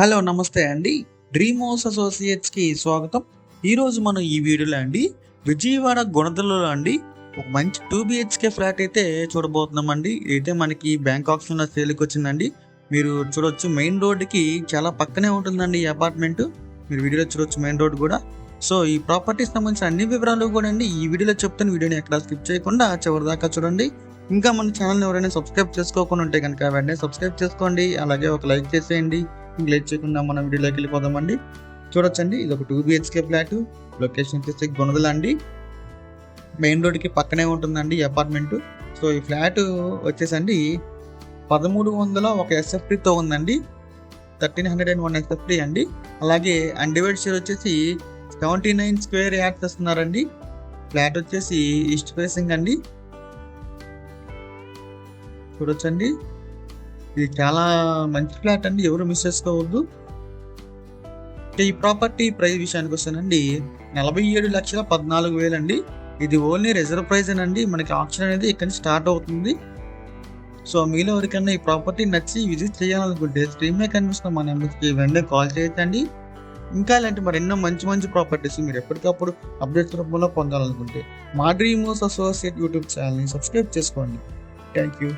Hello నమస్తే అండి. Dream house అసోసియేట్స్కి స్వాగతం. ఈరోజు మనం ఈ వీడియోలో అండి విజయవాడ గుణదలలో అండి ఒక మంచి టూ బిహెచ్కే ఫ్లాట్ అయితే చూడబోతున్నామండి. అయితే మనకి బ్యాంక్ ఆప్షన్లో సేల్కి వచ్చిందండి. మీరు చూడొచ్చు మెయిన్ రోడ్డుకి చాలా పక్కనే ఉంటుందండి ఈ అపార్ట్మెంట్. మీరు వీడియోలో చూడొచ్చు మెయిన్ రోడ్ కూడా. సో ఈ ప్రాపర్టీస్ సంబంధించిన అన్ని వివరాలు కూడా అండి ఈ వీడియోలో చెప్తాను. వీడియోని ఎక్కడ స్కిప్ చేయకుండా చివరి దాకా చూడండి. ఇంకా మన ఛానల్ని ఎవరైనా సబ్స్క్రైబ్ చేసుకోకుండా ఉంటే కనుక వెంటనే సబ్స్క్రైబ్ చేసుకోండి. అలాగే ఒక లైక్ చేసేయండి. లేట్ చేయకుండా మనం వీడియోలోకి వెళ్ళిపోదామండి. చూడొచ్చండి ఇది ఒక టూ బిహెచ్కే ఫ్లాట్. లొకేషన్ వచ్చేసి గుణదల అండి మెయిన్ రోడ్కి పక్కనే ఉంటుందండి అపార్ట్మెంట్. సో ఈ ఫ్లాట్ వచ్చేసండి పదమూడు వందల ఒక ఎస్ఎఫ్టీతో ఉందండి. Thirteen hundred and one SFT అండి. అలాగే అండివైడ్ షేర్ వచ్చేసి సెవెంటీ నైన్ స్క్వేర్ యార్డ్స్ చేస్తున్నారండి ఫ్లాట్ వచ్చేసి ఈస్ట్ ఫేసింగ్ అండి. చూడొచ్చండి. ఇది చాలా మంచి ఫ్లాట్ అండి. ఎవరు మిస్ చేసుకోవద్దు. ఈ ప్రాపర్టీ ప్రైస్ విషయానికి వస్తానండి. నలభై ఏడు లక్షల పద్నాలుగు వేలు అండి ఇది ఓన్లీ రిజర్వ్ ప్రైస్ అండి మనకి ఆప్షన్ అనేది ఇక్కడ స్టార్ట్ అవుతుంది. సో మీలో ఎవరికైనా ఈ ప్రాపర్టీ నచ్చి విజిట్ చేయాలనుకుంటే స్ట్రీమ్లో కనిపిస్తున్న మా నెంబర్కి వెంటనే కాల్ చేయొచ్చండి. ఇంకా ఇలాంటి మరెన్నో మంచి మంచి ప్రాపర్టీస్ మీరు ఎప్పటికప్పుడు అప్డేట్స్ రూపంలో పొందాలనుకుంటే మా డ్రీమోస్ అసోసియేట్ యూట్యూబ్ ఛానల్ని సబ్స్క్రైబ్ చేసుకోండి. Thank you